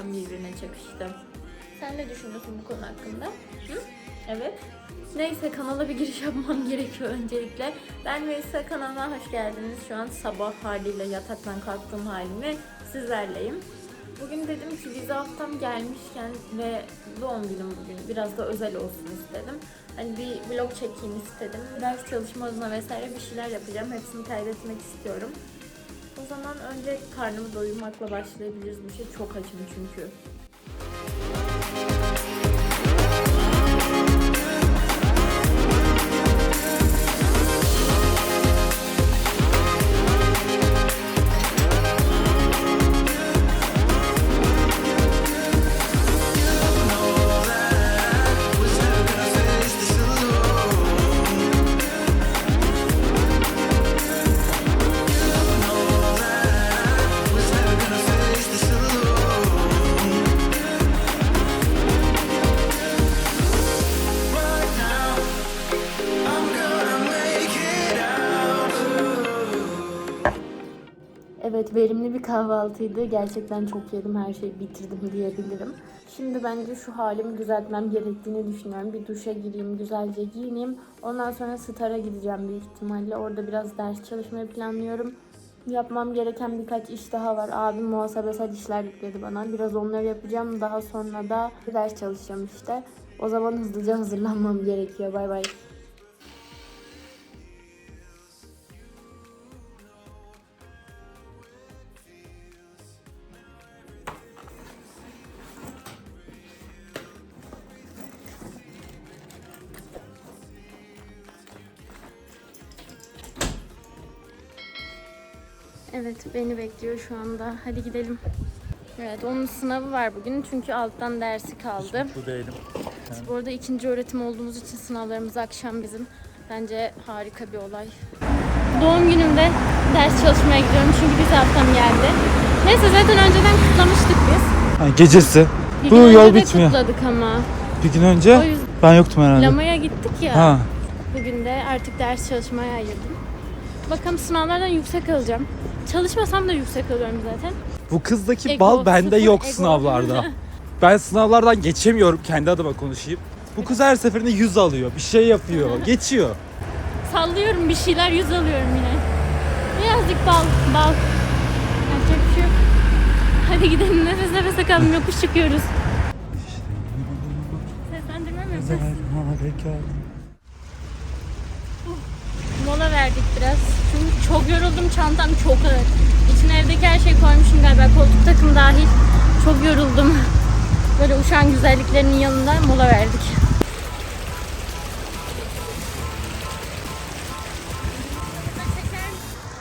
haftam birbirine çakıştı. Sen ne düşünüyorsun bu konu hakkında? Hı? Evet. Neyse kanala bir giriş yapmam gerekiyor öncelikle. Ben Melisa kanalına hoş geldiniz. Şu an sabah haliyle yataktan kalktığım halimle sizlerleyim. Bugün dedim ki vize haftam gelmişken ve doğum günüm bugün biraz da özel olsun istedim. Hani bir vlog çekeyim istedim. Ders çalışma adına vesaire bir şeyler yapacağım. Hepsini kaydetmek istiyorum. Zaman önce karnımı doyurmakla başlayabiliriz bu şey. Çok açım çünkü. Verimli bir kahvaltıydı. Gerçekten çok yedim. Her şeyi bitirdim diyebilirim. Şimdi bence şu halimi düzeltmem gerektiğini düşünüyorum. Bir duşa gireyim, güzelce giyineyim. Ondan sonra Star'a gideceğim büyük ihtimalle. Orada biraz ders çalışmayı planlıyorum. Yapmam gereken birkaç iş daha var. Abim muhasebesel işler yükledi bana. Biraz onları yapacağım. Daha sonra da ders çalışacağım işte. O zaman hızlıca hazırlanmam gerekiyor. Bay bay. Evet beni bekliyor şu anda. Hadi gidelim. Evet onun sınavı var bugün çünkü alttan dersi kaldı. Bu değilim. Bu arada ikinci öğretim olduğumuz için sınavlarımız akşam bizim. Bence harika bir olay. Doğum günümde ders çalışmaya gidiyorum çünkü vize haftam geldi. Neyse zaten önceden kutlamıştık biz. Ha, gecesi. Bir Bu gün yol önce bitmiyor. kutladık ama. Bir gün önce ben yoktum herhalde. Lama'ya gittik ya. Ha. Bugün de artık ders çalışmaya ayırdım. Bakalım sınavlardan yüksek alacağım. Çalışmasam da yüksek alıyorum zaten. Bu kızdaki Ego, bal bende sıfır yok ego. sınavlarda. ben sınavlardan geçemiyorum kendi adıma konuşayım. Bu kız her seferinde 100 alıyor. Bir şey yapıyor. geçiyor. Sallıyorum bir şeyler yüz alıyorum yine. Birazcık bal, bal. Yapacak bir şey yok. Hadi gidelim nefes nefese kalın yokuş çıkıyoruz. Seslendirme mi yapıyorsun? Mola verdik biraz. Çünkü çok yoruldum çantam çok ağır. İçine evdeki her şeyi koymuşum galiba koltuk takım dahil. Çok yoruldum. Böyle uçan güzelliklerinin yanında mola verdik.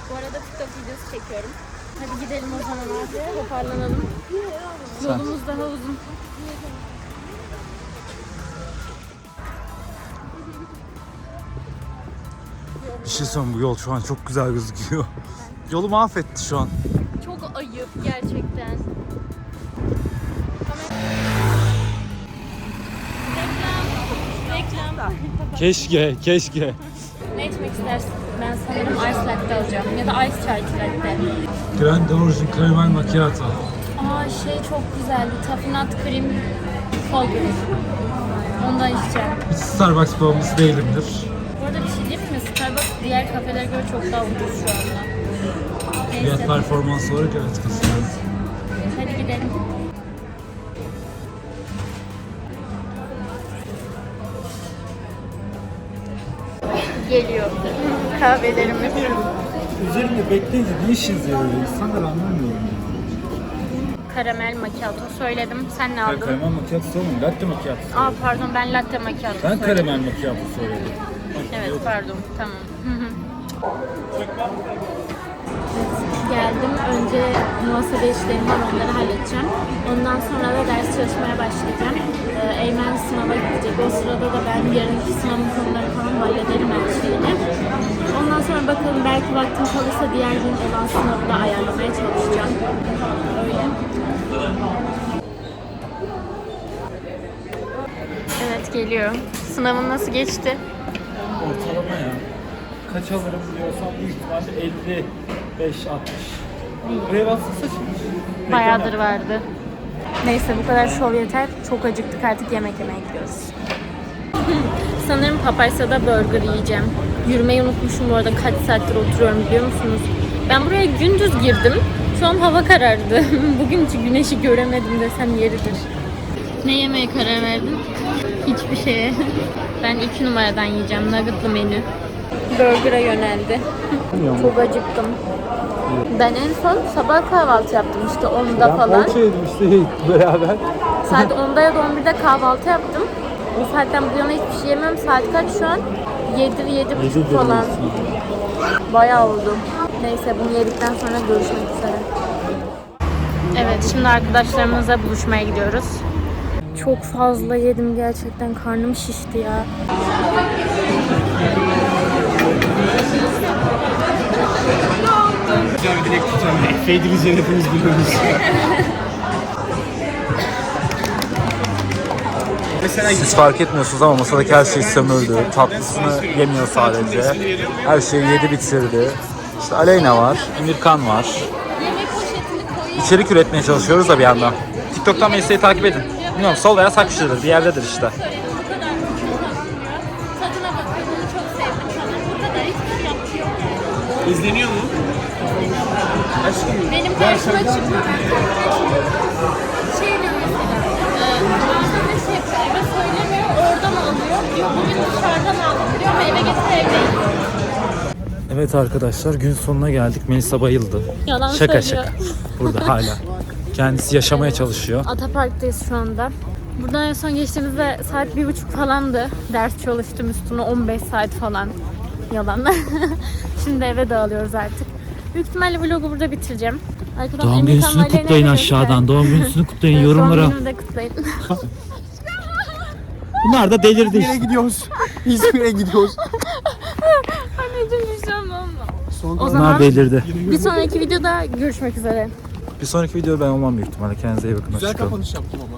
Bu arada TikTok videosu çekiyorum. Hadi gidelim o zaman abi. Toparlanalım. Yolumuz daha uzun. Bir şey söyleyeyim bu yol şu an çok güzel gözüküyor. Yolu mahvetti şu an. Çok ayıp gerçekten. Reklam. Reklam. Keşke, keşke. Ne içmek istersin? Ben sanırım ice latte alacağım. Ya da ice chai latte. Grand Origin Caramel Macchiato. Aa şey çok güzeldi. Tafinat cream cold brew. Ondan içeceğim. Hiç Starbucks bağımlısı değilimdir. Bu arada bir şey diğer kafelere göre çok daha ucuz şu anda. Fiyat Neyse. performans olarak evet kesinlikle. Hadi gidelim. Geliyor. Kahvelerimiz. Üzerinde bekleyince ne işiniz yarıyor? İnsanlar anlamıyorum. Karamel macchiato söyledim. Sen ne aldın? Karamel macchiato sormadım. Latte macchiato Aa pardon ben latte macchiato Ben söyledim. karamel macchiato söyledim. Evet pardon tamam. Geldim. Önce muhasebe işlerim var onları halledeceğim. Ondan sonra da ders çalışmaya başlayacağım. Ee, Eymen sınava gidecek. O sırada da ben yarınki sınavın konuları falan hallederim her şeyini. Ondan sonra bakalım belki vaktim kalırsa diğer gün olan sınavı da ayarlamaya çalışacağım. Öyle. Evet geliyor. Sınavın nasıl geçti? Ortalama ya. Kaç alırım diyorsam büyük ihtimalle 55 60. Buraya baksana saçım. Bayağıdır vardı. Neyse bu kadar şov yeter. Çok acıktık artık yemek yemeye gidiyoruz. Sanırım Papaysa'da burger yiyeceğim. Yürümeyi unutmuşum bu arada kaç saattir oturuyorum biliyor musunuz? Ben buraya gündüz girdim. Şu an hava karardı. Bugün hiç güneşi göremedim desem yeridir. Ne yemeye karar verdin? Hiçbir şeye. Ben iki numaradan yiyeceğim. Nuggetlı menü. Burger'a yöneldi. Çok acıktım. Ben en son sabah kahvaltı yaptım işte 10'da falan. yedim işte beraber. Saat 10'da ya da 11'de kahvaltı yaptım. O saatten bu yana hiçbir şey yemiyorum. Saat kaç şu an? 7 7.30 falan. Bayağı oldu. Neyse bunu yedikten sonra görüşmek üzere. Evet şimdi arkadaşlarımızla buluşmaya gidiyoruz. Çok fazla yedim gerçekten. Karnım şişti ya. Tutacağım. Feydirizleri hepimiz biliyoruz. Mesela Siz fark etmiyorsunuz ama masadaki her şey sömürdü. Tatlısını yemiyor sadece. Her şeyi yedi bitirdi. İşte Aleyna var, Emirkan var. İçerik üretmeye çalışıyoruz da bir yandan. TikTok'tan Melisa'yı takip edin. Bilmiyorum sol veya sağ köşededir. Bir yerdedir işte. Şey izleniyor mu? Aşkım Benim karşıma çıktı. Şey diyor mesela. De şey yapıyor. Eve söylemiyor. Oradan alıyor. Diyor bugün dışarıdan aldım diyor ama eve getir evde. Evet arkadaşlar gün sonuna geldik. Melisa bayıldı. Yalan Şaka söylüyor. şaka. Burada hala. Kendisi yaşamaya çalışıyor. Atapark'tayız şu anda. Buradan en son geçtiğimizde saat bir buçuk falandı. Ders çalıştım üstüne 15 saat falan. Yalan. Şimdi eve dağılıyoruz artık. Büyük ihtimalle vlogu burada bitireceğim. Arkadan Doğum Emirkan gününüzü Aleyna kutlayın aşağıdan. Doğum gününüzü kutlayın yorumlara. Doğum günümü de kutlayın. Bunlar da delirdi. İzmir'e gidiyoruz. İzmir'e gidiyoruz. Anneciğim bir şey olmaz. Son O Bunlar zaman delirdi. bir sonraki videoda görüşmek üzere. Bir sonraki video ben olmam büyük ihtimalle. Kendinize iyi bakın. Güzel kapanış yaptım ama.